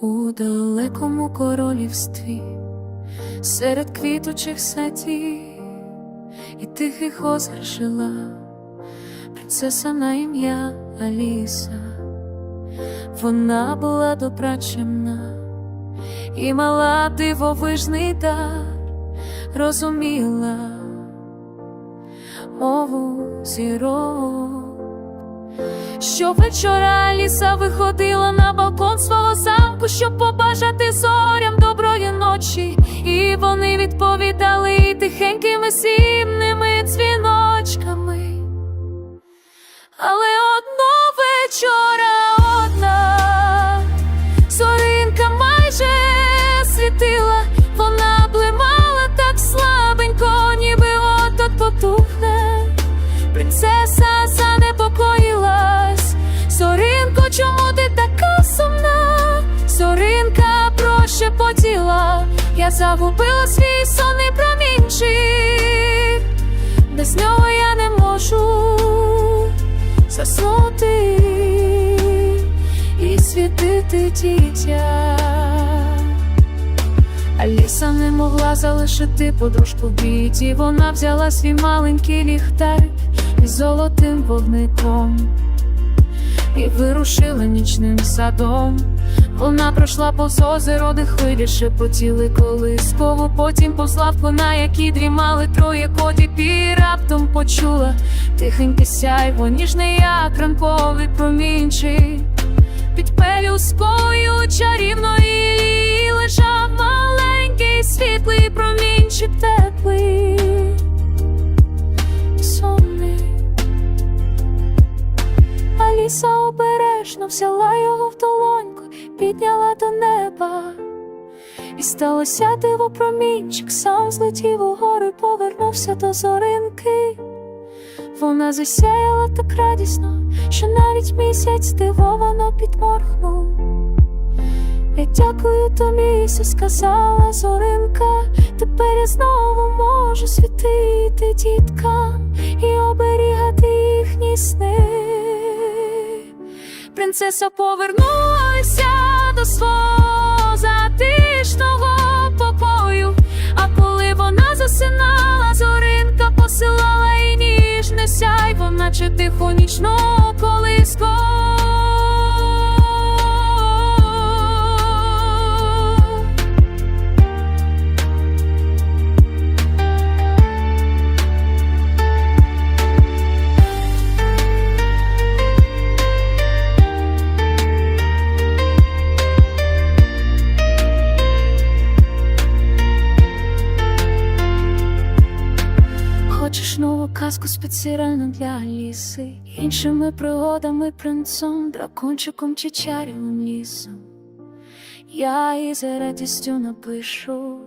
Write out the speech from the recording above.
у далекому королівстві, серед квітучих садів і тихих озер жила принцеса на ім'я Аліса. Вона була добра чемна і мала дивовижний дар, розуміла мову зірок. Щовечора Аліса виходила на балкон свого замку, щоб побажати зорям доброї ночі, і вони відповідали тихенькими сінними дзвіночками. Але загубила свій сонний промінчик, без нього я не можу заснути і світити дітя. Аліса не могла залишити подружку в біді. Вона взяла свій маленький ліхтарик із золотим вогником і вирушила нічним садом. Вона пройшла повз озеро, де хвилі шепотіли колисково. Потім повзла в на які дрімали троє котів і раптом почула тихеньке сяйво, ніжне як ранковий промінчик. Під пелюскою чарівної лежав маленький світлий промінчик теплий. Аліса обережно взяла його в долоньку, підняла до неба. І сталося диво промінчик, сам злетів угору, повернувся до зоринки. Вона засяяла так радісно, що навіть місяць здивовано підморгнув. Я дякую тобі, сказала зоринка. Тепер я знову можу світити діткам і оберігати їхні сни. Принцеса повернулася до свого затишного покою. А коли вона засинала, зоринка посилала і ніжне сяйво, наче тихо нічного колиску. Казку спеціально для Аліси Іншими пригодами, принцом, дракончиком чи чарівним лісом. Я і за радістю напишу